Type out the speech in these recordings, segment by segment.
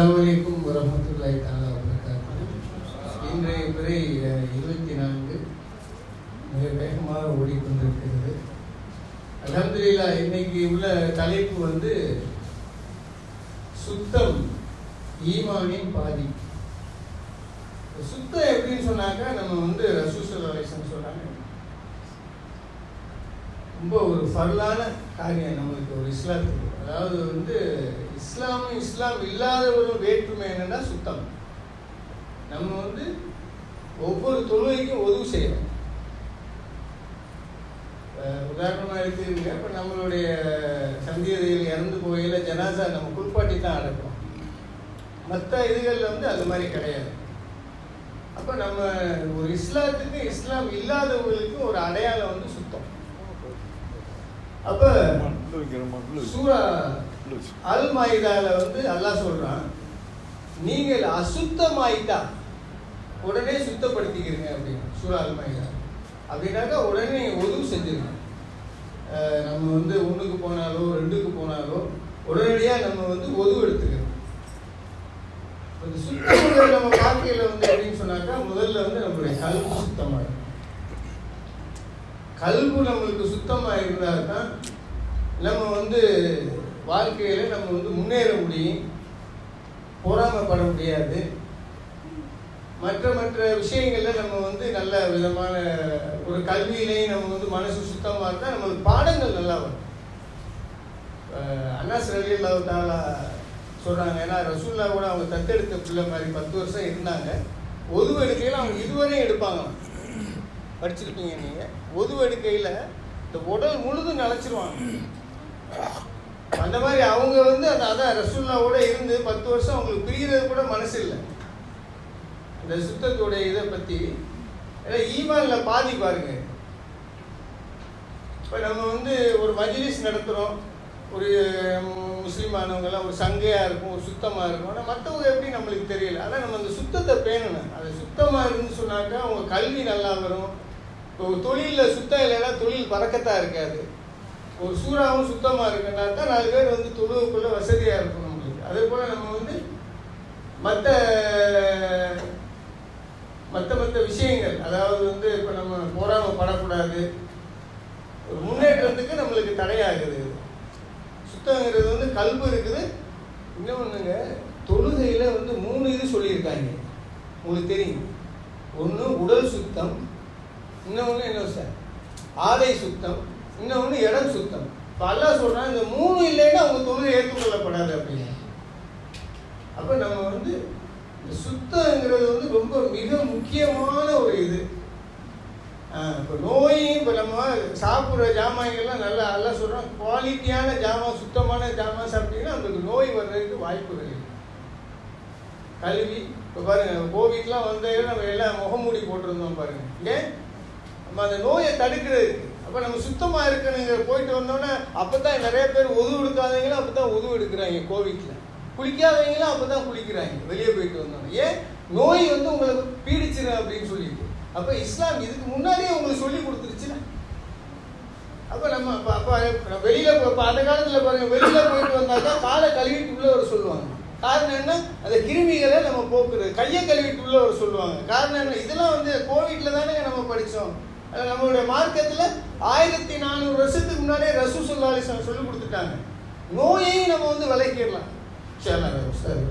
அலாமலைக்கும் வரமத்துல்லாஹி தாலா வபரகாத்துஹு. இன்றைய பிறை இருபத்தி நான்கு. மிக வேகமாக ஓடிக்கொண்டிருக்கிறது. அல்ஹம்துலில்லாஹ் இன்னைக்கு உள்ள தலைப்பு வந்து சுத்தம் ஈமானின் பாதி. சுத்தம் எப்படின்னு சொன்னாக்கா நம்ம வந்து ரசூசல் அலைசன் சொன்னாங்க ரொம்ப ஒரு ஃபர்லான காரியம் நம்மளுக்கு ஒரு இஸ்லாத்துக்கு. அதாவது வந்து இஸ்லாமும் இஸ்லாம் இல்லாத ஒரு வேற்றுமை என்னன்னா சுத்தம். நம்ம வந்து ஒவ்வொரு தொழுகைக்கும் உதவு செய்யணும் அஹ் உதாரணமா எடுத்துக்கங்க இப்போ நம்மளுடைய சந்ததிகள் இறந்து போகையில ஜனாசா நம்ம குளிப்பாட்டி தான் அடக்கும் மற்ற இதுகளில் வந்து அந்த மாதிரி கிடையாது. அப்போ நம்ம ஒரு இஸ்லாத்துக்கு இஸ்லாம் இல்லாதவங்களுக்கு ஒரு அடையாளம் வந்து சுத்தம். அப்போ சூரா அல் மாயிதால வந்து அல்லாஹ் சொல்கிறான் நீங்கள் அசுத்தமாயிட்டா உடனே சுத்தப்படுத்திக்கிறீங்க அப்படின்னு. சூரா அல் மாயிதா அப்படின்னாக்கா உடனே நீங்கள் ஒதுவு செஞ்சிருங்க நம்ம வந்து ஒன்றுக்கு போனாலோ ரெண்டுக்கு போனாலோ உடனடியாக நம்ம வந்து உதவு எடுத்துக்கணும். இந்த சுத்தமுறை நம்ம வாழ்க்கையில் வந்து அப்படின்னு சொன்னாக்கா முதல்ல வந்து நம்மளுடைய கல்வி சுத்தமாக கல்பு கல்வி நம்மளுக்கு சுத்தமாக இருந்தால் தான் நம்ம வந்து வாழ்க்கையில் நம்ம வந்து முன்னேற முடியும் பொறாமப்பட முடியாது. மற்ற மற்ற விஷயங்களில் நம்ம வந்து நல்ல விதமான ஒரு கல்வியிலையும் நம்ம வந்து மனசு சுத்தமாக இருந்தால் நம்மளுக்கு பாடங்கள் நல்லா வரும். அண்ணா அண்ணாஸ் ரலி தாலா சொல்கிறாங்க ஏன்னா ரசூல்லா கூட அவங்க தத்தெடுத்த பிள்ளை மாதிரி பத்து வருஷம் இருந்தாங்க. ஒதுவு எடுக்கையில் அவங்க இதுவரையும் எடுப்பாங்க. படிச்சிருப்பீங்க நீங்கள் ஒதுவு எடுக்கையில் இந்த உடல் முழுதும் நிலச்சிருவாங்க. அந்த மாதிரி அவங்க வந்து அந்த அதான் ரசூல்லாவோட இருந்து பத்து வருஷம் அவங்களுக்கு பிரிகிறது கூட மனசு இல்லை அந்த சுத்தத்துடைய இதை பற்றி ஏன்னா ஈமானில் பாதி பாருங்க. இப்போ நம்ம வந்து ஒரு மஜ்லிஸ் நடத்துகிறோம் ஒரு முஸ்லீமானவங்கெல்லாம் ஒரு சங்கையாக இருக்கும் ஒரு சுத்தமாக இருக்கும். ஆனால் மற்றவங்க எப்படி நம்மளுக்கு தெரியல. ஆனால் நம்ம அந்த சுத்தத்தை பேணணும் அது சுத்தமாக இருந்து சொன்னாக்கா அவங்க கல்வி நல்லா வரும். இப்போ தொழிலில் சுத்தம் இல்லைன்னா தொழில் பறக்கத்தான் இருக்காது. ஒரு சூறாவும் சுத்தமாக இருக்குன்னா தான் நாலு பேர் வந்து தொழுவுக்குள்ள வசதியாக இருக்கும் நம்மளுக்கு. அதே போல் நம்ம வந்து மற்ற மற்ற மற்ற விஷயங்கள் அதாவது வந்து இப்போ நம்ம போராமப்படக்கூடாது. ஒரு முன்னேற்றத்துக்கு நம்மளுக்கு தடையாகுது. சுத்தங்கிறது வந்து கல்பு இருக்குது. இன்னொன்றுங்க தொழுகையில் வந்து மூணு இது சொல்லியிருக்காங்க. உங்களுக்கு தெரியும். ஒன்று உடல் சுத்தம் இன்னொன்று என்ன சார்? ஆடை சுத்தம் இன்னொன்று இடம் சுத்தம். இப்போ அல்லா சொல்கிறான் இந்த மூணு இல்லைன்னா அவங்க தொழில் ஏற்றுக்கொள்ளப்படாது அப்படின்னு. அப்போ நம்ம வந்து இந்த சுத்தங்கிறது வந்து ரொம்ப மிக முக்கியமான ஒரு இது. இப்போ நோயும் இப்போ நம்ம சாப்பிட்ற ஜாமான்கள்லாம் நல்லா நல்லா சொல்கிறோம் குவாலிட்டியான ஜாமான் சுத்தமான ஜாமான் சாப்பிட்டீங்கன்னா நம்மளுக்கு நோய் வர்றதுக்கு வாய்ப்புகள் இல்லை கல்வி இப்போ பாருங்கள் கோவிட்லாம் வந்து நம்ம எல்லாம் முகமூடி போட்டிருந்தோம் பாருங்கள் ஏன்? நம்ம அந்த நோயை தடுக்கிறதுக்கு. அப்போ நம்ம சுத்தமாக இருக்கணுங்க. போயிட்டு வந்தோன்னே அப்போ தான் நிறைய பேர் உதவு எடுக்காதவங்களும் அப்போ தான் உதவு எடுக்கிறாங்க கோவிட்டில் குளிக்காதவங்களும் அப்போ தான் குளிக்கிறாங்க வெளியே போயிட்டு வந்தோன்னே ஏன்? நோய் வந்து உங்களை பீடிச்சிரு அப்படின்னு சொல்லிட்டு. அப்போ இஸ்லாம் இதுக்கு முன்னாடியே உங்களுக்கு சொல்லி கொடுத்துருச்சுன்னா அப்போ நம்ம அப்போ அப்போ வெளியில் இப்போ அந்த காலத்தில் பாருங்கள் வெளியில் போயிட்டு வந்தாக்கா காலை கழுவிட்டு உள்ள வர சொல்லுவாங்க. காரணம் என்ன? அந்த கிருமிகளை நம்ம போக்குறது. கையை கழுவிட்டு உள்ள வர சொல்லுவாங்க. காரணம் என்ன? இதெல்லாம் வந்து கோவிட்ல தானே நம்ம படித்தோம் நம்மளுடைய மார்க்கத்தில் ஆயிரத்தி நானூறு வருஷத்துக்கு முன்னாடியே ரசூ சொல்லாலி சொல்லி கொடுத்துட்டாங்க. நோயையும் நம்ம வந்து விளக்கிடலாம் சரி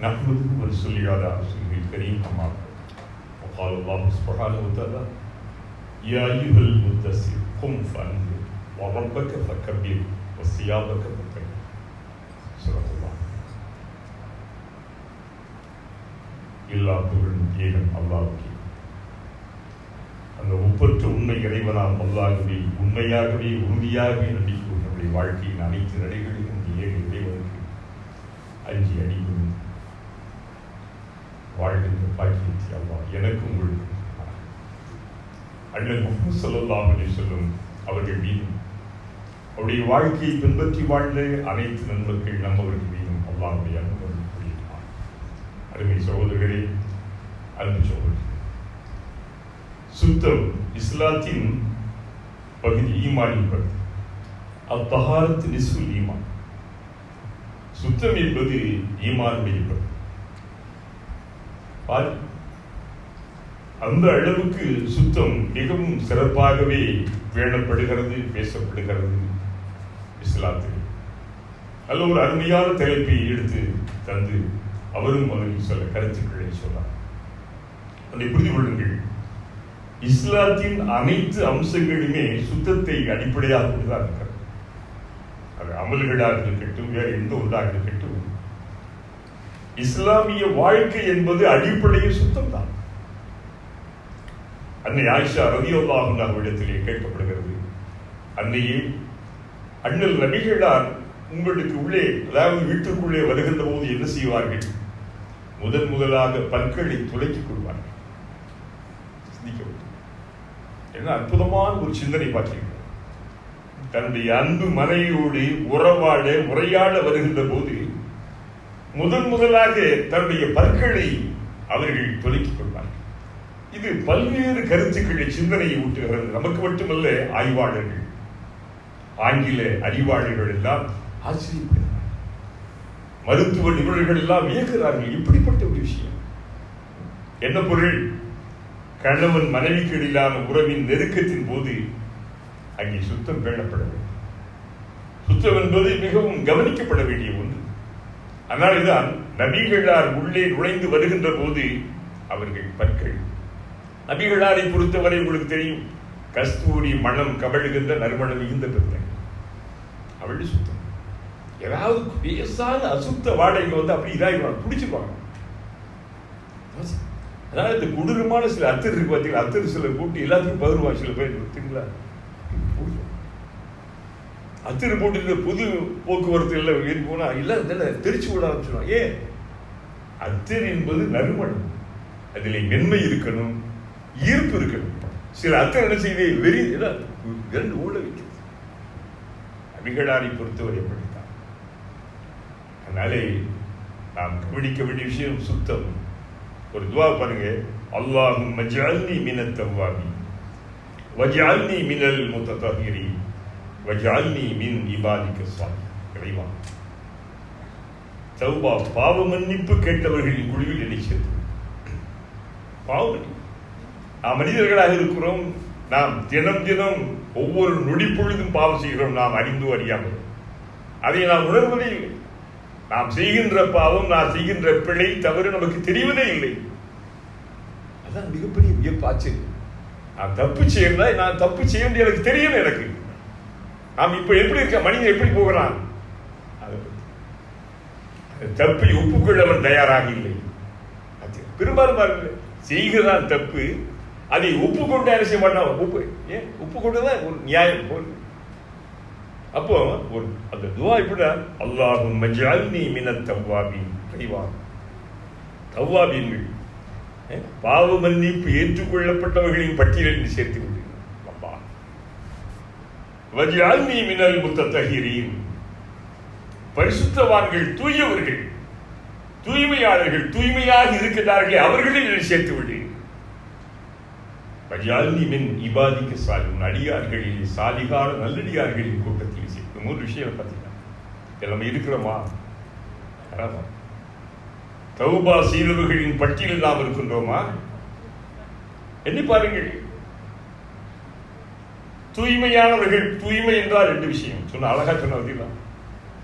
نحمده ونصلي على رسوله الكريم أما بعد وقال الله سبحانه وتعالى يا أيها المدثر قم فأنذر وربك فكبر وثيابك فطهر سورة الله எல்லா புகழும் ஏகன் அல்லாவுக்கே அந்த ஒப்பற்ற உண்மை இறைவனாம் அல்லாகவே உண்மையாகவே உறுதியாகவே நம்பிக்கை நம்முடைய வாழ்க்கையின் அனைத்து நடைகளிலும் இந்த ஏக இறைவனுக்கு அஞ்சி அடிக்கும் வாழ்கின்ற பாக்கியத்தை அல்லா எனக்கும் உங்களுக்கு அண்ணன் முகமது ஸல்லல்லாஹு அலைஹி சொல்லும் அவர்கள் மீதும் அவருடைய வாழ்க்கையை பின்பற்றி வாழ்ந்த அனைத்து நண்பர்கள் நம்மவர்கள் மீதும் அல்லாவுடைய அனுபவம் கூறியிருப்பார் அருமை சகோதரர்களே அன்பு சகோதரர்கள் சுத்தம் இஸ்லாத்தின் பகுதி ஈமானின் பகுதி அத்தகாரத்து நிசுல் ஈமான். சுத்தம் என்பது ஈமானுடைய பகுதி. பாரு, அந்த அளவுக்கு சுத்தம் மிகவும் சிறப்பாகவே பேணப்படுகிறது பேசப்படுகிறது. இஸ்லாத்தில் நல்ல ஒரு அருமையான தலைப்பை எடுத்து தந்து அவரும் அதில் சில கருத்துக்களை சொன்னார். அதை புரிந்து கொள்ளுங்கள். இஸ்லாத்தின் அனைத்து அம்சங்களுமே சுத்தத்தை அடிப்படையாக கொண்டுதான் இருக்கிறது. அது அமல்களாக இருக்கட்டும் வேறு எந்த ஒன்றாக இருக்கட்டும் இஸ்லாமிய வாழ்க்கை என்பது அடிப்படையில் சுத்தம் தான் அன்னை ஆயிஷா ரதியுல்லாஹ் அவரிடத்திலே கேட்கப்படுகிறது. அன்னையே அண்ணல் நபிகளார் உங்களுக்கு உள்ளே அதாவது வீட்டுக்குள்ளே வருகின்ற போது என்ன செய்வார்கள்? முதன் முதலாக பற்களை துளைக்கிக் கொள்வார்கள். சிந்திக்க என்ன அற்புதமான ஒரு சிந்தனை பார்த்தீர்கள் தன்னுடைய அன்பு மனைவியோடு உறவாட உரையாட வருகின்ற போது முதன் முதலாக தன்னுடைய பற்களை அவர்கள் துலக்கிக் கொள்வார்கள் இது பல்வேறு கருத்துக்களை சிந்தனையை ஊட்டுகிறது. நமக்கு மட்டுமல்ல ஆய்வாளர்கள். ஆங்கில அறிவாளர்கள் எல்லாம் ஆச்சரியப்படுகிறார்கள். மருத்துவ நிபுணர்கள் எல்லாம் இயக்குகிறார்கள் இப்படிப்பட்ட ஒரு விஷயம். என்ன பொருள்? கணவன் மனைவிக்கு இடையிலான உறவின் நெருக்கத்தின் போது அங்கே சுத்தம் பேணப்பட வேண்டும். சுத்தம் என்பது மிகவும் கவனிக்கப்பட வேண்டிய ஒன்று. அதனால்தான் நபிகளார் உள்ளே நுழைந்து வருகின்ற போது அவர்கள் பற்கள். நபிகளாரை பொறுத்தவரை உங்களுக்கு தெரியும் கஸ்தூரி மனம் கபழுகின்ற நறுமணம் மிகுந்த பெருமை. அவள் சுத்தம். ஏதாவது பேசாத அசுத்த வாடகை வந்து அப்படி இதாகிடுவாங்க பிடிச்சிருவாங்க. அதாவது இந்த கொடூரமான சில அத்தர் இருக்கு பார்த்தீங்களா அத்தர் சில கூட்டி எல்லாத்துக்கும் பகிர்வாங்க சில பேர். பார்த்தீங்களா அத்திரி போட்டு புது போக்குவரத்து இல்லை ஏறி போனால் இல்லை இல்லை தெரிச்சு விட ஆரம்பிச்சிடும் ஏன்? அத்திரி என்பது நறுமணம். அதில் மென்மை இருக்கணும் ஈர்ப்பு இருக்கணும். சில அத்தர் என்ன செய்தி வெறி இரண்டு ஊழ வைக்கிறது. அபிகளாரை பொறுத்தவரை அப்படித்தான். அதனாலே நாம் கவனிக்க வேண்டிய விஷயம் சுத்தம். ஒரு துவா பாருங்க. அல்லாஹும் மஜால்னி மினத் தவ்வாமி வஜால்னி மினல் முத்ததஹிரி வஜால்னி மின் இபாதிக்க சுவாமி இறைவா தௌபா பாவ மன்னிப்பு கேட்டவர்களின் குழுவில் என்னை சேர்த்து பாவம் நாம் மனிதர்களாக இருக்கிறோம். நாம் தினம் தினம் ஒவ்வொரு நொடி பொழுதும் பாவம் செய்கிறோம். நாம் அறிந்து அறியாமல். அதை நாம் உணர்வதே இல்லை. நாம் செய்கின்ற பாவம் நாம் செய்கின்ற பிழை தவறு நமக்கு தெரிவதே இல்லை. அதான் மிகப்பெரிய வியப்பாச்சு. நான் தப்பு செய்யறதா நான் தப்பு செய்ய எனக்கு தெரியல எனக்கு. நாம் இப்ப எப்படி இருக்க? மனிதன் எப்படி போகிறான்? தப்பை ஒப்புக்கொள்ள அவன் தயாராக இல்லை. பெரும்பாலும் பாருங்கள் செய்கிறான் தப்பு அதை ஒப்புக்கொண்டு என்ன செய்ய மாட்டான்? ஒப்பு ஏன் ஒப்புக்கொண்டுதான் ஒரு நியாயம் போகுது அப்போ ஒரு அந்த துவா இப்படி அல்லாஹும் மஜால்னி மின தவ்வாபி கைவா. தவ்வாபீன்கள் பாவ மன்னிப்பு ஏற்றுக்கொள்ளப்பட்டவர்களின் பட்டியலில் சேர்த்து விடு அப்பா வஜால்னி மினல் முத்தத்தகிரீன் பரிசுத்தவான்கள் தூயவர்கள் தூய்மையாளர்கள் தூய்மையாக இருக்கிறார்கள் அவர்களில் சேர்த்து விடு வஜால்னி மின் இபாதிக்கு சாலும் அடியார்களில் சாலிகார நல்லடியார்களின் கூட்டத்தில் சேர்த்து மூணு விஷயம் பார்த்தீங்கன்னா எல்லாமே இருக்கிறோமா? தௌபா சீரவுகளின் பட்டியலில் நாம் இருக்கின்றோமா? எண்ணி பாருங்கள். தூய்மையானவர்கள் தூய்மை என்றால் ரெண்டு விஷயம். சொன்ன அழகா சொன்ன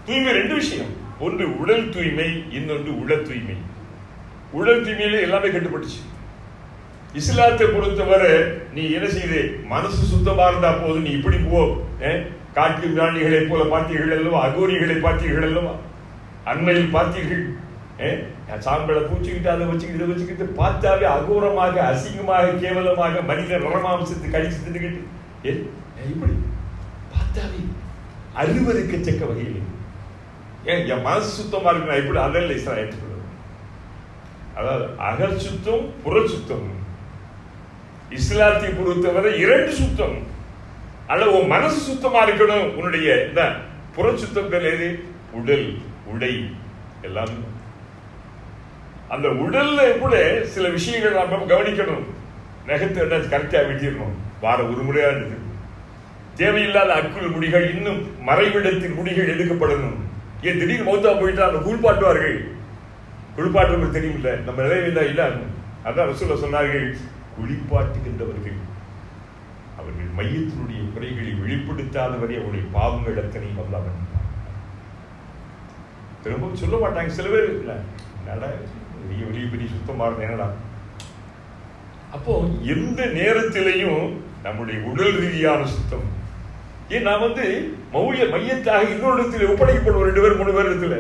தூய்மை ரெண்டு விஷயம். ஒன்று உடல் தூய்மை இன்னொன்று உள தூய்மை. உடல் தூய்மையில எல்லாமே கட்டுப்பட்டுச்சு. இஸ்லாத்தை பொறுத்தவரை நீ என்ன செய்து மனசு சுத்தமா இருந்தா போதும் நீ இப்படி போ. காட்டு பிராணிகளை போல பார்த்தீர்கள் அல்லவா? அகோரிகளை பார்த்தீர்கள் அல்லவா? அண்மையில் பார்த்தீர்கள். சாம்பலை பூச்சிக்கிட்டு அதை வச்சுக்கிட்டு இதை வச்சுக்கிட்டு பார்த்தாவே அகோரமாக அசிங்கமாக கேவலமாக மனித நரமாம்சத்தை கடிச்சு தின்னுக்கிட்டு. இப்படி. பார்த்தாவே அருவருக்கத்தக்க வகையில். ஏன் என் மனசு சுத்தமா இருக்கு நான் எப்படி அதல்ல இஸ்லாம் ஏற்றுக்கொள்வது அதாவது அகல் சுத்தம் புற சுத்தம். இஸ்லாத்தை பொறுத்தவரை இரண்டு சுத்தம். அல்ல உன் மனசு சுத்தமா இருக்கணும் உன்னுடைய இந்த புற சுத்தங்கள் எது? உடல் உடை. எல்லாம். அந்த உடல்ல கூட சில விஷயங்கள் நாம கவனிக்கணும். நகத்தை என்ன கரெக்டாக வெட்டிடணும். வார ஒரு முறையாக இருந்தது. தேவையில்லாத அக்குள் முடிகள் இன்னும் மறைவிடத்தின் முடிகள் எடுக்கப்படணும். ஏன் திடீர்னு மௌத்தா போயிட்டா அந்த குளிப்பாட்டுவார்கள். தெரியும் தெரியுமில்ல. நம்ம நிலையில்லா இல்லை அதான் ரசூல சொன்னார்கள் குளிப்பாட்டுகின்றவர்கள் அவர்கள் மையத்தினுடைய குறைகளை வெளிப்படுத்தாதவரை அவருடைய பாவங்கள் அத்தனையும் அல்லா மன்னிப்பார் திரும்பவும் சொல்ல மாட்டாங்க. சில பேர் இல்லை நட வெளியே வெளியே பெரிய சுத்தமாக இருந்தேன் என்னடா? அப்போ எந்த நேரத்திலையும் நம்முடைய உடல் ரீதியான சுத்தம். ஏன் நான் வந்து மௌய மையத்தாக இன்னொரு இடத்துல ஒப்படைக்கப்படுவோம் ரெண்டு பேர் மூணு பேர் இடத்துல.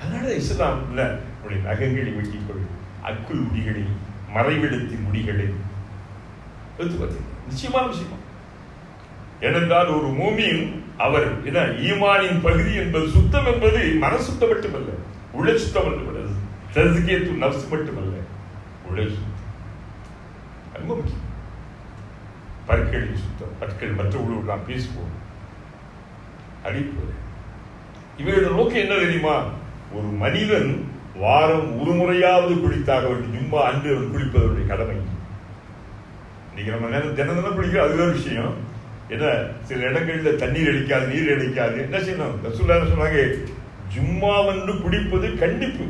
அதனால இஸ்லாம் இல்ல உடைய நகங்களை வெட்டிக் கொள் அக்குள் முடிகளை மறைவிடத்தின் முடிகளை நிச்சயமான விஷயம்? ஏனென்றால் ஒரு மூமியும் அவர் என்ன ஈமானின் பகுதி என்பது சுத்தம் என்பது மன சுத்தம் மட்டுமல்ல உள்ள சுத்தம் மட்டுமல்ல தஸ்கேத்து நப்சு மட்டுமல்ல உள்ள சுத்தம். ரொம்ப முக்கியம் பற்களின் சுத்தம் பற்கள் மற்றவர்களோடு நாம் பேசுவோம் அழிப்பது இவையோட நோக்கம் என்ன தெரியுமா? ஒரு மனிதன் வாரம் ஒரு முறையாவது குளித்தாக வேண்டும் ஜும்மா அன்று அவன் குளிப்பதனுடைய கடமை. இன்னைக்கு நம்ம நேரம் தினம் தினம் குளிக்கிற அது விஷயம். என்ன? சில இடங்களில் தண்ணீர் அடிக்காது நீர் அடிக்காது. என்ன செய்யணும்? ரசூல்லா சொன்னாங்க? ஜும்மா வந்து குடிப்பது கண்டிப்பு.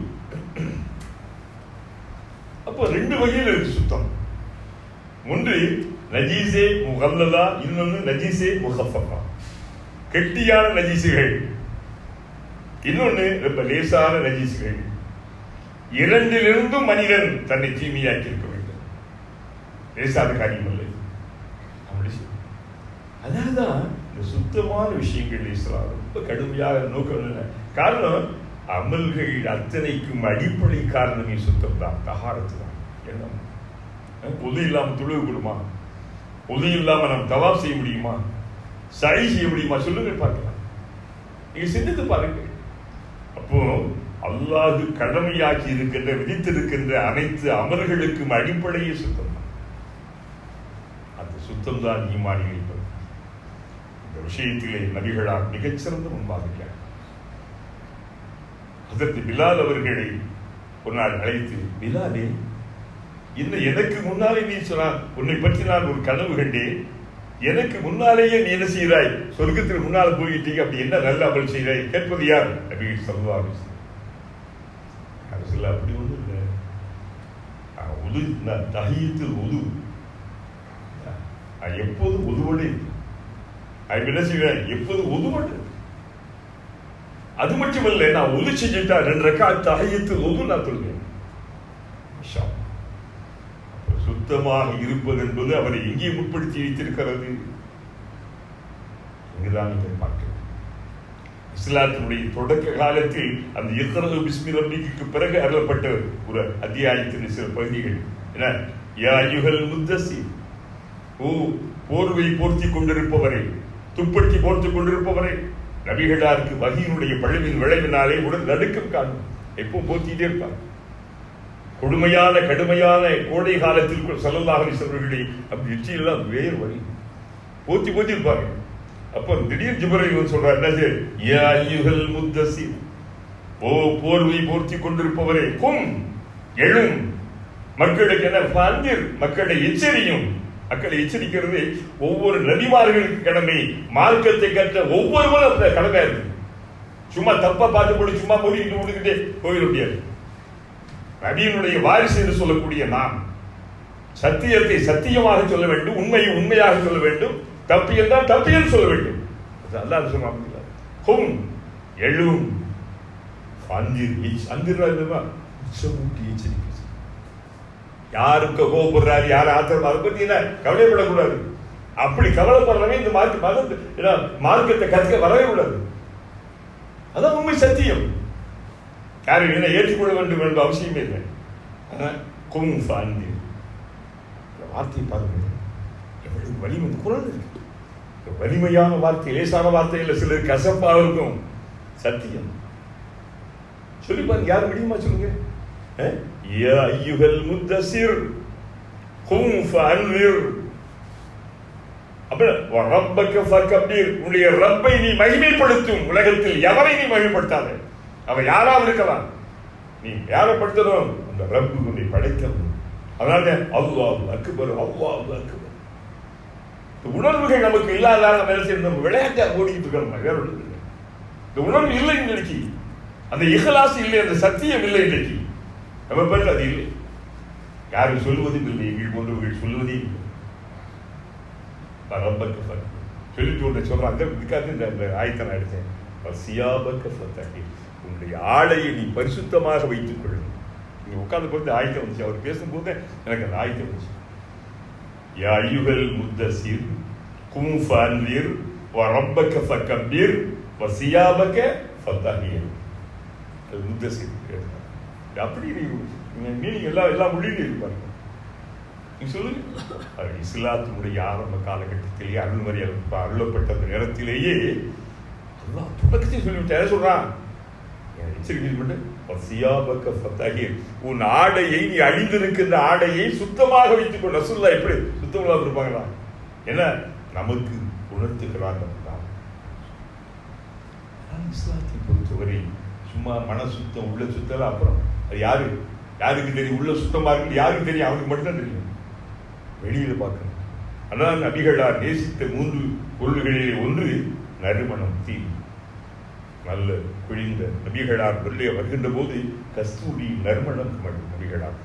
அப்போ ரெண்டு வகையில் இருக்கு சுத்தம். ஒன்று நஜீசே முகல்லதா இன்னொன்று நஜீசே முகஃபா கெட்டியான நஜீசுகள் இன்னொன்று ரொம்ப லேசான நஜீசுகள் இரண்டிலிருந்தும் மனிதன் தன்னை தீமையாக்கி இருக்க வேண்டும். லேசாத காரியம் இல்லை அப்படி அதனாலதான் இந்த சுத்தமான விஷயங்கள் இஸ்லாம் ரொம்ப கடுமையாக நோக்கம் இல்லை காரணம் அமல்கள் அத்தனைக்கும் அடிப்படை காரணமே சுத்தம் தான் தகாரத்து தான் எண்ணம் பொது இல்லாமல் தொழுவு கொடுமா? பொது இல்லாமல் நம்ம தவாப் செய்ய முடியுமா? சரி செய்ய முடியுமா? சொல்லுங்க பார்க்கலாம். நீங்கள் சிந்தித்து பாருங்க. அப்போ அல்லாது கடமையாக்கி இருக்கின்ற விதித்திருக்கின்ற அனைத்து அமர்களுக்கும் அடிப்படையே சுத்தம். தான் அந்த சுத்தம் தான் ஈமானியை இந்த விஷயத்திலே நபிகளால் மிகச்சிறந்த முன்பாக அதற்கு பிலால் அவர்களை ஒரு நாள் அழைத்து பிலாலே இன்னும் எனக்கு முன்னாலே நீ சொன்னா உன்னை பற்றி நான் ஒரு கனவு கண்டேன். எனக்கு முன்னாலேயே நீ என்ன செய்கிறாய் சொர்க்கத்தில் முன்னால் போய்கிட்டீங்க அப்படி என்ன நல்ல அமல் செய்கிறாய் கேட்பது யார்? அப்படின்னு சொல்லுவார் அரசுல அப்படி ஒன்றும் இல்லை. உது நான் தகியத்தில் உது நான் எப்போது உதுவோடு அது என்ன செய்வேன்? எப்போது உதுவோடு அது மட்டுமல்ல நான் உது செஞ்சுட்டா ரெண்டு ரெக்கா தகையத்தில் உது நான் சொல்வேன். சுத்தமாக இருப்பது என்பது அவரை எங்கே முற்படுத்தி வைத்திருக்கிறது? இங்குதான் நீங்கள் பார்க்க இஸ்லாத்தினுடைய தொடக்க காலத்தில் அந்த இத்தரவு பிஸ்மி ரப்பிக்கு பிறகு அருளப்பட்ட ஒரு அத்தியாயத்தின் சில பகுதிகள். என்ன? யா யுகல் முத்தசி ஓ போர்வை போர்த்தி கொண்டிருப்பவரை துப்பட்டி போர்த்து கொண்டிருப்பவரை நபிகளாருக்கு வகையினுடைய பழுவின் விளைவினாலே உடல் நடுக்கம் காணும். எப்போ போத்திட்டே இருப்பார்? கொடுமையான கடுமையான கோடை காலத்தில் சல்லல்லாஹ் அலிஸ்வர்களை அப்படி எச்சியெல்லாம் வேறு வழி. போத்தி போத்தி இருப்பாங்க அப்போ திடீர் ஜிபரல் வந்து சொல்றாரு என்னது யா ஐயுகல் முத்தசி ஓ போர்வை போர்த்தி கொண்டிருப்பவரே கும் எழும். மக்களுக்கு என்ன? பந்திர். மக்களை எச்சரியும். மக்களை எச்சரிக்கிறது ஒவ்வொரு நபிமார்களுக்கு கடமை. மார்க்கத்தை கற்ற ஒவ்வொருவரும் கடமையா இருக்கு. சும்மா தப்பா பார்த்து போட்டு சும்மா மொழிக்கிட்டு முடிக்கிட்டே போயிட முடியாது. நபியினுடைய வாரிசு என்று சொல்லக்கூடிய நாம் சத்தியத்தை சத்தியமாக சொல்ல வேண்டும் உண்மையை உண்மையாக சொல்ல வேண்டும். தப்பி என்றால் தப்பி என்று சொல்ல வேண்டும். அது அல்லாஹ் சொன்னாங்க ஹும் எழும். அந்திர் அந்திர் உச்சமூட்டி எச்சரிக்கை. யாருக்கு கோபப்படுறாரு யார் ஆத்திரம் அதை பத்தி என்ன? கவலைப்படக்கூடாது அப்படி கவலைப்படுறவங்க இந்த மார்க்க மதத்தை மார்க்கத்தை கற்க வரவே கூடாது. அதான் உண்மை சத்தியம். யாரும் என்ன? ஏற்றுக்கொள்ள வேண்டும் என்ற அவசியமே இல்லை. கும் சாந்தி. வார்த்தையை பாருங்கள் எவ்வளவு வலிமை குரல் இருக்கு. வலிமையான வார்த்தை லேசான வார்த்தையில் சிலர் கசப்பாக இருக்கும். சத்தியம். சொல்லி பாருங்க யார் முடியுமா சொல்லுங்க? ஐயுகல் முத்தசிர். ஹும் ஃபஅன்விர் அப்ப ரப்பக்க ஃபகபீர் உன்னுடைய ரப்பை நீ மகிமைப்படுத்தும். உலகத்தில் எவரை நீ மகிமைப்படுத்தாத? அவன் யாராவது இருக்கலாம். நீ யாரை படுத்தணும் அந்த ரப்பு உன்னை படைத்தவன் அதனால அல்லாஹ் அக்குபர் அல்லாஹ் அக்குபர் இந்த உணர்வுகள் நமக்கு இல்லாதால நம்ம என்ன செய்யணும் நம்ம விளையாட்டா ஓடிக்கிட்டு இருக்கிறோம். வேற ஒன்று இல்லை. இந்த உணர்வு இல்லை இன்னைக்கு அந்த இகலாசு இல்லை அந்த சத்தியம் இல்லை இன்னைக்கு நம்ம பேர் அது இல்லை. யாரும் சொல்வதும் இல்லை. எங்கள் போன்றவர்கள் சொல்வதே இல்லை. ரப்பக்கு சொல்லிட்டு ஒன்று சொல்றாங்க இதுக்காக இந்த இந்த ஆயத்தை நான் எடுத்தேன் சியாபக்க ஃபத்தகி உன்னுடைய ஆடையை நீ பரிசுத்தமாக வைத்துக் கொள்ளும் இங்கே உட்கார்ந்து போது ஆயத்தை வந்துச்சு. அவர் பேசும்போது எனக்கு அந்த ஆயத்தை வந்துச்சு. யா ஐயுகல் முத்தசீர் கும் ஃபன்வீர் வ ஃபக்கபீர் வசியாபக்க சியாபக்க அது முத்தசீர் அப்படி நீ மீனிங் எல்லாம் எல்லாம் மொழியிலும் இருப்பாங்க நீ சொல்லுங்க. அது இஸ்லாத்தினுடைய ஆரம்ப காலகட்டத்திலேயே அருள்மறை அருளப்பட்ட அந்த நேரத்திலேயே அல்லாஹ் தொடக்கத்தையும் சொல்லிவிட்டு என்ன சொல்றான்? மட்டும் வசியாபக்க ஃபத்தஹீர். உன் ஆடையை நீ அழிந்திருக்கின்ற ஆடையை சுத்தமாக வைத்துக் கொள்ள ரசூல்லா எப்படி? சுத்தமாக இருப்பாங்களா என்ன? நமக்கு உணர்த்துகிறாங்க இஸ்லாத்தை பொறுத்தவரை சும்மா மன சுத்தம் உள்ள சுத்தம் அப்புறம். அது யாரு? யாருக்கு தெரியும்? உள்ள சுத்தமா இருக்கு யாருக்கு தெரியும்? அவனுக்கு மட்டும்தான் தெரியும். வெளியில பார்க்கணும். அதான் நபிகளார் நேசித்த மூன்று பொருள்களிலே ஒன்று நறுமணம் தீ நல்ல குழிந்த நபிகளார் உள்ளே வருகின்ற போது கஸ்தூரி நறுமணம் கமழும் நபிகளார்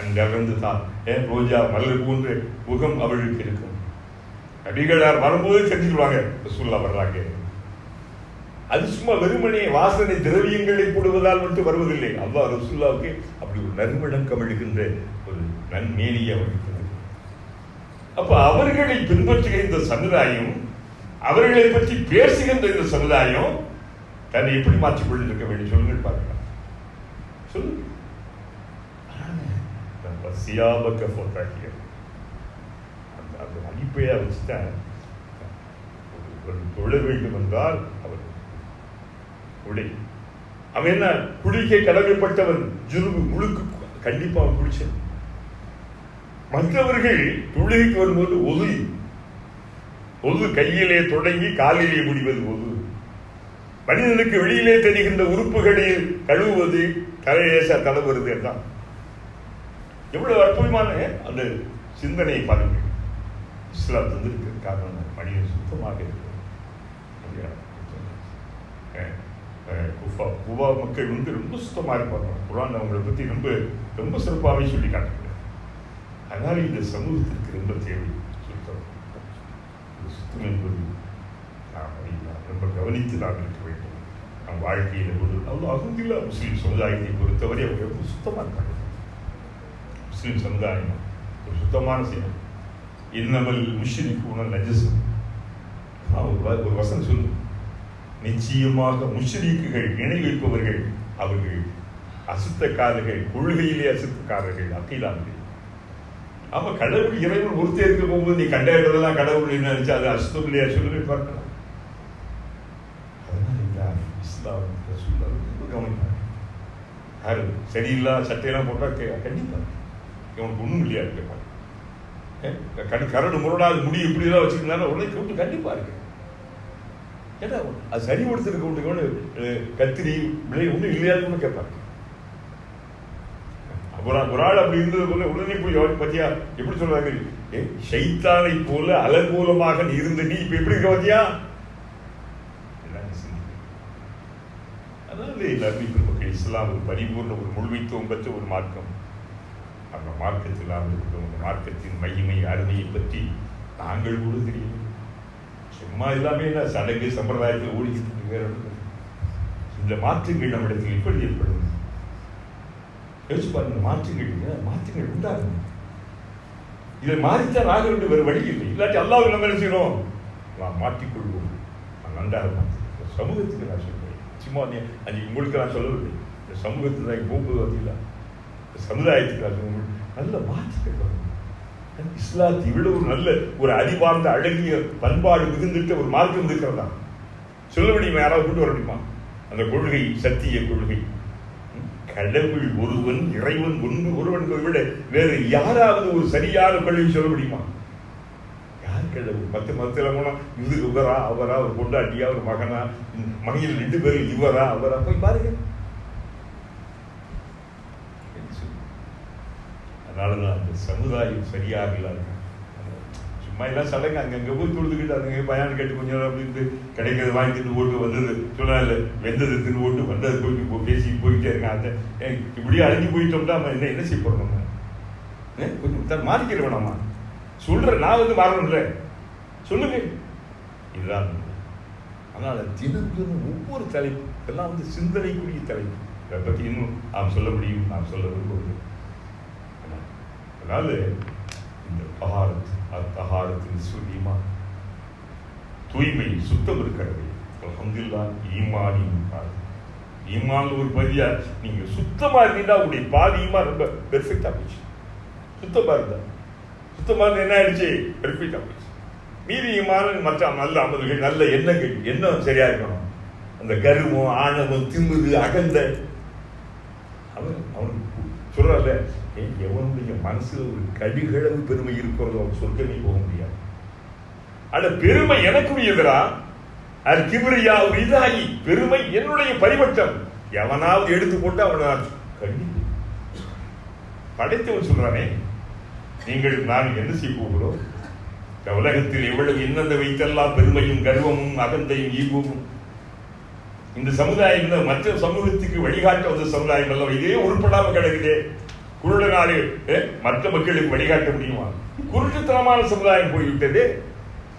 அங்கிருந்து தான் ஏன் ரோஜா மலர் போன்ற முகம் அவளுக்கு இருக்கும். நபிகளார் வரும்போது தெரிஞ்சுக்குவாங்க ரசூல்லா வர்றாங்க. அது சும்மா வெறுமனே வாசனை திரவியங்களை போடுவதால் மட்டும் வருவதில்லை. அவ்வா ரசூல்லாவுக்கு அப்படி ஒரு நறுமணம் கமழுகின்ற ஒரு நன்மேனியை அவர்களுக்கு அப்ப அவர்களை பின்பற்றுகிற இந்த சமுதாயம் அவர்களை பற்றி பேசுகின்ற இந்த சமுதாயம் தன்னை எப்படி மாற்றிக் கொண்டிருக்க வேண்டும்? சொல்லுங்கள் பார்க்கலாம். சொல்லுங்க சியாபக்க போட்டாக்கிய அந்த அந்த அடிப்பையா வச்சுட்டேன் ஒரு தொழ வேண்டும் என்றால் அவர் உடை. அவன் என்ன குளிக்க கடமைப்பட்டவன் ஜுருபு முழுக்கு கண்டிப்பாக அவன் குளிச்சன். மற்றவர்கள் தொழுகைக்கு வரும்போது ஒதுங்கி பொது கையிலே தொடங்கி காலிலே முடிவது பொது. மனிதனுக்கு வெளியிலே தெரிகின்ற உறுப்புகளில் கழுவுவது தலையேச தலைவருது எல்லாம் எவ்வளவு அற்புதமான அந்த சிந்தனையை பாருங்கள். இஸ்லாம் தந்திருக்கிற காரணம் மனிதன் சுத்தமாக இருக்கிறது குஃபா குவா மக்கள் வந்து ரொம்ப சுத்தமாக இருப்பாங்க. குரான் அவங்களை பற்றி ரொம்ப ரொம்ப சிறப்பாகவே சொல்லி காட்டுகிறார் அதனால் இந்த சமூகத்திற்கு ரொம்ப தேவை. என்பது நாம் அறியலாம் ரொம்ப கவனித்து நாம் இருக்க வேண்டும். நம் வாழ்க்கையில் ஒரு அவ்வளோ அகந்தில்லா முஸ்லீம் சமுதாயத்தை பொறுத்தவரை அவங்க ரொம்ப சுத்தமாக இருக்காங்க முஸ்லீம் சமுதாயம் ஒரு சுத்தமான செய்யும் இன்னமல் முஷ்ரிக் உணர் நஜசம் ஒரு ஒரு வசனம் சொல்லும் நிச்சயமாக முஷ்ரீக்குகள் இணை வைப்பவர்கள் அவர்கள் அசுத்தக்காரர்கள் கொள்கையிலே அசுத்தக்காரர்கள் அக்கீலார்கள் ஆமாம் கடவுள் இறைவன் ஒருத்தர் இருக்க போகும்போது நீ கண்ட இடத்துலாம் கடவுள் நினைச்சு அது அசுத்தம் இல்லையா? சொல்லி பார்க்கலாம். அதனால இந்த இஸ்லாம் கவனிப்பாங்க யாரு? சரியில்லா சட்டையெல்லாம் போட்டா கே கண்டிப்பா. இவனுக்கு ஒன்றும் இல்லையா கேட்பாங்க கண் கரடு முரடாது முடி இப்படிலாம் வச்சுருந்தாலும் உடனே கூட்டு கண்டிப்பா இருக்கு. ஏன்னா அது சரி ஒன்று கத்திரி விலை ஒன்றும் இல்லையான்னு கேட்பாங்க அப்புறம் ஒரு ஆள் அப்படி இருந்தது போல உடனே போய் பத்தியா? எப்படி சொல்றாங்க ஏ சைத்தானை போல அலங்கூலமாக நீ இருந்த நீ இப்ப எப்படி இருக்க பத்தியா? அதனால எல்லாருமே பெருமக்கள் இஸ்லாம் ஒரு பரிபூர்ண ஒரு முழுமைத்துவம் பெற்ற ஒரு மார்க்கம். அந்த மார்க்கத்தில் இருக்கிற மார்க்கத்தின் மகிமை அருமையை பற்றி நாங்கள் கூட தெரியும் சும்மா எல்லாமே என்ன சடங்கு சம்பிரதாயத்தில் ஓடிக்கிட்டு வேற இந்த மாற்றங்கள் நம்மிடத்தில் எப்படி ஏற்படும் யோசிச்சு பாருங்க மாற்றங்கள் மாற்றங்கள் உண்டாகும் இதை மாறித்தான் ஆக வேண்டும் வேறு வழி இல்லை. இல்லாட்டி அல்லாஹ் நம்ம என்ன செய்யணும்? நான் மாற்றிக்கொள்வோம். நான் நன்றாக மாற்றி சமூகத்துக்கு நான் சொல்றேன். சும்மா நீ அன்றைக்கி உங்களுக்கு நான் சொல்லவில்லை. இந்த சமூகத்தில் நான் போகும்போது பார்த்தீங்களா இந்த சமுதாயத்துக்கு நான் சொல்ல நல்ல மாற்றிக்கள் வரும் இஸ்லாத்து இவ்வளவு ஒரு நல்ல ஒரு அறிவார்ந்த அழகிய பண்பாடு மிகுந்துட்ட ஒரு மார்க்கம் இருக்கிறதா? சொல்ல முடியுமா யாராவது கொண்டு வர முடியுமா? அந்த கொள்கை சத்திய கொள்கை. கடவுள் ஒருவன் இறைவன் ஒன்று ஒருவன் விட வேறு யாராவது ஒரு சரியான கல்வி சொல்ல முடியுமா? யார் கடவுள்? பத்து மதத்தில் போனால் இது இவரா அவரா ஒரு பொண்டாட்டியா ஒரு மகனா? மகையில் ரெண்டு பேரும் இவரா அவரா? போய் பாருங்க. அதனாலதான் அந்த சமுதாயம் சரியாக இல்லாது சும்மா எல்லாம் சடங்கு அங்கங்கே போய் தொழுதுக்கிட்டு அதுங்க பயான் கேட்டு கொஞ்ச நேரம் அப்படின்னு கிடைக்கிறது வாங்கி தின்னு போட்டு வந்தது. சொன்னால வெந்தது தின்னு போட்டு வந்தது போயிட்டு பேசி போயிட்டே அந்த இப்படியே அழிஞ்சு போயிட்டோம்னா நம்ம என்ன என்ன செய்ய போகிறோம் நம்ம? கொஞ்சம் மாறிக்கிற வேணாமா? சொல்கிறேன் நான் வந்து மாறணும்ல. சொல்லுங்க. இதுதான் அதனால் அதனால தினம் தினம் ஒவ்வொரு தலைப்பு இதெல்லாம் வந்து சிந்தனைக்குரிய தலைப்பு. இதை பற்றி இன்னும் நாம் சொல்ல முடியும் நாம் சொல்ல விரும்புவது. அதனால இந்த பகாரத் அத்தகாரத்தின் சூரியமா தூய்மை சுத்தம் இருக்கிறது. அலமதுல்லா ஈமானின் பாதி ஈமான் ஒரு பதியா நீங்க சுத்தமா இருந்தீங்கன்னா உங்களுடைய பாதி ஈமான் ரொம்ப பெர்ஃபெக்டா போச்சு. சுத்தமா இருந்தா. சுத்தமா இருந்தா என்ன ஆயிடுச்சு? பெர்ஃபெக்டா போச்சு. மீதி ஈமான் மற்ற நல்ல அமல்கள் நல்ல எண்ணங்கள் எண்ணம் சரியா இருக்கணும். அந்த கருவம் ஆணவம் திமுது அகந்த. அவன் அவனுக்கு சொல்றான்ல எவனுடைய மனசுல ஒரு கடிகளவு பெருமை இருக்கிறதோ அவன் சொர்க்கமே போக முடியாது. அந்த பெருமை எனக்குரியதுரா அது கிபிரியா ஒரு இதாகி பெருமை என்னுடைய பரிவட்டம். எவனாவது எடுத்து போட்டு அவனை நான் படைத்தவன் சொல்றானே நீங்கள் நான் என்ன செய்ய போகிறோம் இந்த உலகத்தில் எவ்வளவு என்னென்ன வைத்தெல்லாம் பெருமையும் கர்வமும் அகந்தையும் ஈகமும் இந்த சமுதாயம் இந்த மற்ற சமூகத்துக்கு வழிகாட்ட வந்த சமுதாயம் அல்லவா? இதே உருப்படாம கிடக்குதே. குருட நாடு மற்ற மக்களுக்கு வழிகாட்ட முடியுமா? குருட்டுத்தனமான சமுதாயம் போய்விட்டது.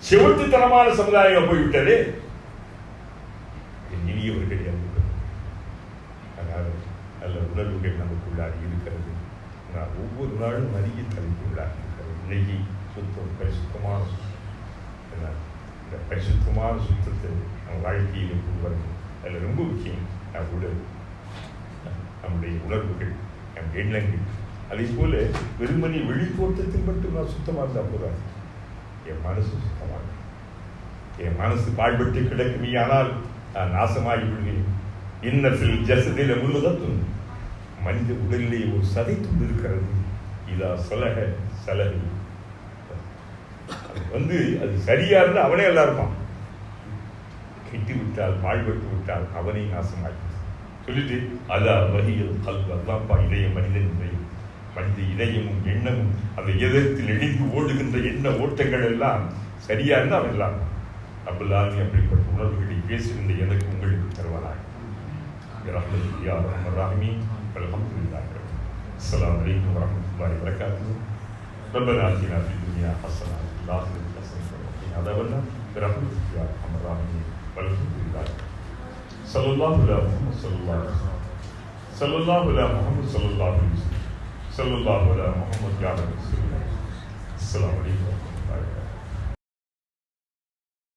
செவட்டுத்தனமான சமுதாயம் போய்விட்டது என் இனியவர்கள் இறந்து அதாவது நல்ல உணர்வுகள் நமக்குள்ளாக இருக்கிறது. நான் ஒவ்வொரு நாளும் அதிக தலைப்புகளாக இருக்கிறது. இன்னைக்கு சுத்தம் பரிசுத்தமான சுத்தம். என்ன? இந்த பரிசுத்தமான சுத்தத்தை நம் வாழ்க்கையில் கொண்டு வரணும் அதில் ரொம்ப முக்கியம் நம்ம உடல். நம்முடைய உணர்வுகள் நம் எண்ணங்கள். அதே போல் வெறுமனி வெளித்தோட்டத்தில் மட்டும் நான் சுத்தமாக இருந்தால் போதாது. என் மனசு சுத்தமாக என் மனசு பாழ்பட்டு கிடக்குமே ஆனால் நான் நாசமாகி விடுவேன் இன்னத்தில் ஜசதியில் முழுதான் தோணும் மனித உடலிலே ஒரு சதை துண்டு இருக்கிறது இதா சலக சலகு. அது வந்து அது சரியாக இருந்தால் அவனே எல்லாம் இருப்பான். கெட்டு விட்டால் மாழ்பட்டு விட்டால் அவனை நாசமாய் சொல்லிட்டு அதா வகியல் கல்வ அல்லாப்பா இதய மனிதனுடைய மனித இதயமும் எண்ணமும் அந்த இதயத்தில் இணைந்து ஓடுகின்ற எண்ண ஓட்டங்கள் எல்லாம் சரியாக இருந்தால் அவன் எல்லாம். அப்புல்லாமி அப்படிப்பட்ட உணர்வுகளை பேசுகின்ற எனக்கு உங்களுக்கு தருவாராக ரஹ்மன் யா ரஹ்மன் ரஹ்மீன். والحمد لله. رب. السلام عليكم ورحمة الله وبركاته. ربنا آتنا في الدنيا حسنة وفي الآخرة حسنة وقنا عذاب النار. برحمتك يا أرحم الراحمين. والحمد لله. صلى الله على محمد صلى الله عليه وسلم. صلى الله على محمد صلى الله عليه وسلم. صلى الله على محمد يا رب السلام السلام عليكم.